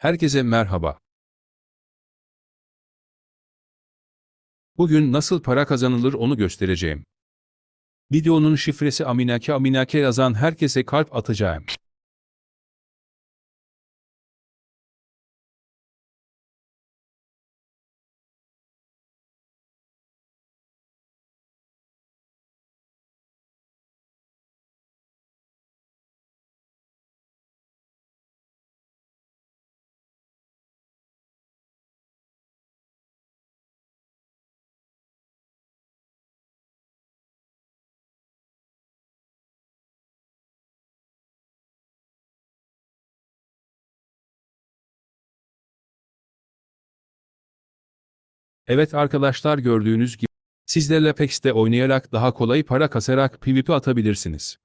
Herkese merhaba. Bugün nasıl para kazanılır onu göstereceğim. Videonun şifresi Aminake Aminake yazan herkese kalp atacağım. Evet arkadaşlar gördüğünüz gibi siz de Lapex'te oynayarak daha kolay para kasarak PvP atabilirsiniz.